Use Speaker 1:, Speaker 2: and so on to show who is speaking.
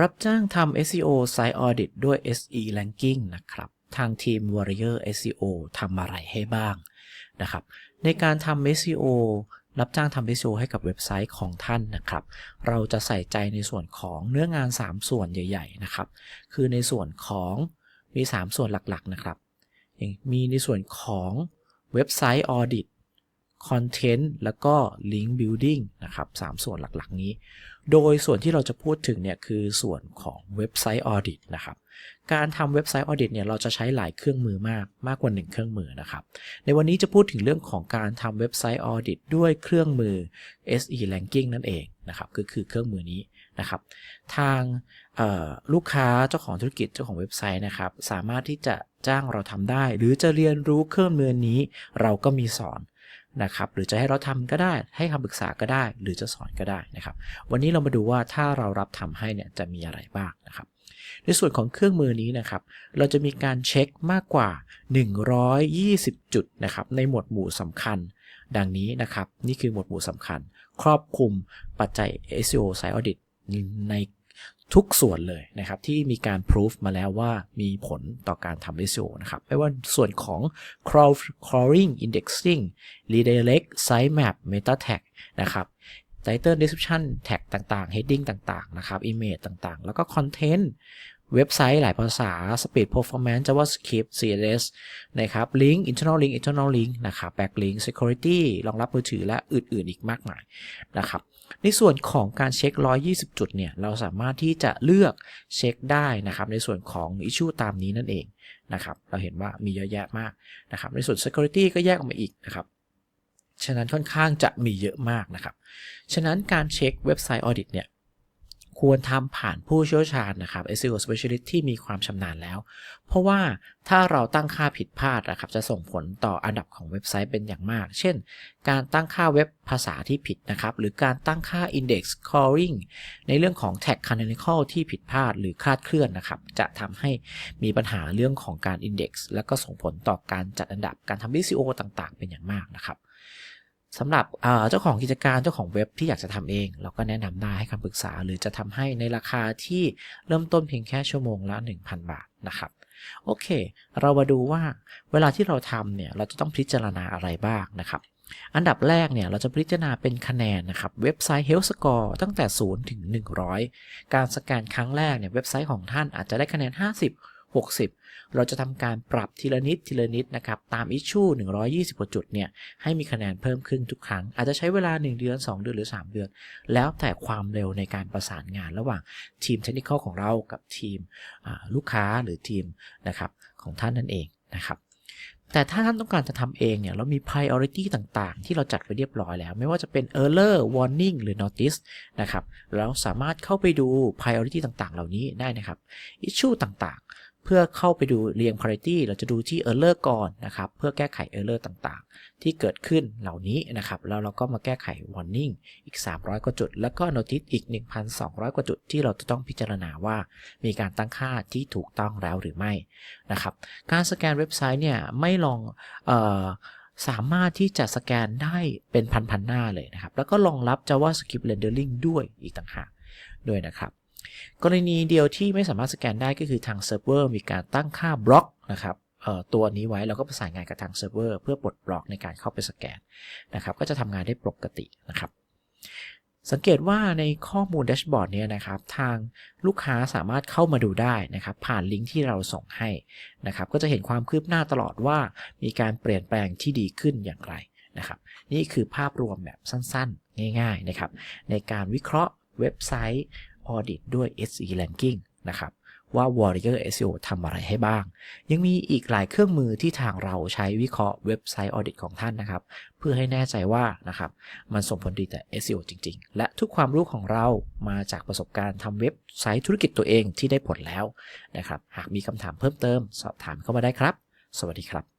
Speaker 1: รับจ้างทำ SEO Site Audit ด้วย SE Ranking นะครับ ทางทีม Warrior SEO ทำอะไรให้บ้างนะครับ ในการทำ SEO รับจ้างทำ SEO ให้กับเว็บไซต์ของท่านนะครับ เราจะใส่ใจในส่วนของเนื้องาน 3 ส่วนใหญ่ ๆ นะครับ คือในส่วนของมี 3 ส่วนหลักๆ นะครับ มีในส่วนของเว็บไซต์ Audit Content แล้วก็ Link Building นะครับ3ส่วนหลักๆนี้ โดยส่วนที่เราจะพูดถึงเนี่ยคือส่วนของเว็บไซต์ Audit นะครับ การทำเว็บไซต์ Audit เนี่ยเราจะใช้หลายเครื่องมือมากมากกว่า 1 เครื่องมือนะครับ ในวันนี้จะพูดถึงเรื่องของการทำเว็บไซต์ Audit ด้วยเครื่องมือ SE Ranking นั่นเองนะครับก็คือเครื่องมือนี้นะครับ ทางลูกค้าเจ้าของธุรกิจเจ้าของเว็บไซต์นะครับ สามารถที่จะจ้างเราทำได้ หรือจะเรียนรู้เครื่องมือนี้เราก็มีสอน นะครับหรือจะให้เราทำก็ได้ ให้คำปรึกษาก็ได้ หรือจะสอนก็ได้นะครับ วันนี้เรามาดูว่าถ้าเรารับทำให้เนี่ยจะมีอะไรบ้างนะครับ ในส่วนของเครื่องมือนี้นะครับ เราจะมีการเช็คมากกว่า 120 จุดนะครับในหมวดหมู่สำคัญ ดังนี้นะครับ นี่คือหมวดหมู่สำคัญ ครอบคลุมปัจจัย SEO Site Audit ใน ทุกส่วนเลยนะครับที่มีการพิสูจมาแล้วว่ามีผลต่อการทำ SEO นะครับไม่ว่าส่วนของ crawling indexing redirect sitemap meta tag นะครับ title description tag ต่างๆ heading ต่างๆ นะครับ image ต่างๆ แล้วก็ content เว็บไซต์หลายภาษา speed performance javascript css นะครับ link internal link external link นะครับ backlink security รองรับมือถือและอื่นๆ อีกมากมายนะครับ ในส่วนของการเช็ค 120 จุดเนี่ย เราสามารถที่จะเลือกเช็คได้นะครับ ในส่วนของ issue ตามนี้นั่นเองนะครับ เราเห็นว่ามีเยอะแยะมากนะครับ ในส่วน security ก็แยกออกมาอีกนะครับฉะนั้นค่อนข้างจะมีเยอะมากนะครับ ฉะนั้นการเช็คเว็บไซต์ audit เนี่ย ควรทำผ่านผู้เชี่ยวชาญนะครับ SEO specialist ที่มีความชำนาญแล้ว เพราะว่าถ้าเราตั้งค่าผิดพลาดนะครับ จะส่งผลต่ออันดับของเว็บไซต์เป็นอย่างมาก เช่น การตั้งค่าเว็บภาษาที่ผิดนะครับ หรือการตั้งค่า index crawling ในเรื่องของ tag canonical ที่ผิดพลาดหรือคลาดเคลื่อนนะครับ จะทำให้มีปัญหาเรื่องของการ index แล้วก็ส่งผลต่อการจัดอันดับการทำ SEO ต่างๆ เป็นอย่างมากนะครับ สำหรับเจ้าของกิจการเจ้าของเว็บที่อยากจะทำเอง เราก็แนะนำได้ให้คำปรึกษา หรือจะทำให้ในราคาที่เริ่มต้นเพียงแค่ชั่วโมงละ 1,000 บาทนะครับโอเค เรามาดูว่าเวลาที่เราทำเนี่ยเราจะต้องพิจารณาอะไรบ้างนะครับ อันดับแรกเนี่ยเราจะพิจารณาเป็นคะแนนนะครับเว็บไซต์ Health Score ตั้งแต่ 0 ถึง 100 การสแกนครั้งแรกเนี่ยเว็บไซต์ของท่านอาจจะได้คะแนน 50 60 เราจะทำการปรับทีละนิดทีละนิดนะครับตามอิชชู120กว่าจุดเนี่ยให้มีคะแนนเพิ่มขึ้นทุกครั้ง อาจจะใช้เวลา 1 เดือน 2 เดือนหรือ 3 เดือน แล้วแต่ความเร็วในการประสานงานระหว่างทีมเทคนิคของเรากับทีมลูกค้าหรือทีมนะครับของท่านนั่นเองนะครับแต่ถ้าท่านต้องการจะทำเองเนี่ย เรามี priority ต่างๆ ที่เราจัดไว้เรียบร้อยแล้ว ไม่ว่าจะเป็น error warning หรือ notice นะครับเราสามารถเข้าไปดู priority ต่างๆ เหล่านี้ได้นะครับ issue ต่าง เพื่อเข้าไปดูเรียง priority เราจะดูที่ error ก่อนนะครับ เพื่อแก้ไข error ต่างๆ ที่เกิดขึ้นเหล่านี้นะครับ แล้วเราก็มาแก้ไข warning อีก 300 กว่าจุด แล้วก็ notice อีก 1,200 กว่าจุดที่เราจะต้องพิจารณาว่า มีการตั้งค่าที่ถูกต้องแล้วหรือไม่นะครับ การสแกนเว็บไซต์เนี่ยไม่ลองเออสามารถที่จะสแกนได้เป็นพันๆหน้าเลยนะครับ แล้วก็รองรับ JavaScript rendering ด้วยอีกต่างหากด้วยนะครับ กรณีเดียวที่ไม่สามารถสแกนได้ก็คือทางเซิร์ฟเวอร์มีการตั้งค่าบล็อกนะครับตัวนี้ไว้เราก็ประสานงานกับทางเซิร์ฟเวอร์เพื่อปลดบล็อกในการเข้าไปสแกนนะครับ ก็จะทำงานได้ปกตินะครับ สังเกตว่าในข้อมูลแดชบอร์ดนี้นะครับ ทางลูกค้าสามารถเข้ามาดูได้นะครับ ผ่านลิงก์ที่เราส่งให้นะครับ ก็จะเห็นความคืบหน้าตลอดว่ามีการเปลี่ยนแปลงที่ดีขึ้นอย่างไรนะครับ นี่คือภาพรวมแบบสั้นๆ ง่าย ๆนะครับ ในการวิเคราะห์เว็บไซต์ Audit ด้วย SE Ranking นะครับว่า Warrior SEO ทำอะไรให้บ้าง ยังมีอีกหลายเครื่องมือที่ทางเราใช้วิเคราะห์เว็บไซต์ Audit ของท่านนะครับ เพื่อให้แน่ใจว่านะครับมันส่งผลดีแต่ SEO จริง ๆ และทุกความรู้ของเรามาจากประสบการณ์ทำเว็บไซต์ธุรกิจตัวเองที่ได้ผลแล้วนะครับ หากมีคำถามเพิ่มเติม สอบถามเข้ามาได้ครับ สวัสดีครับ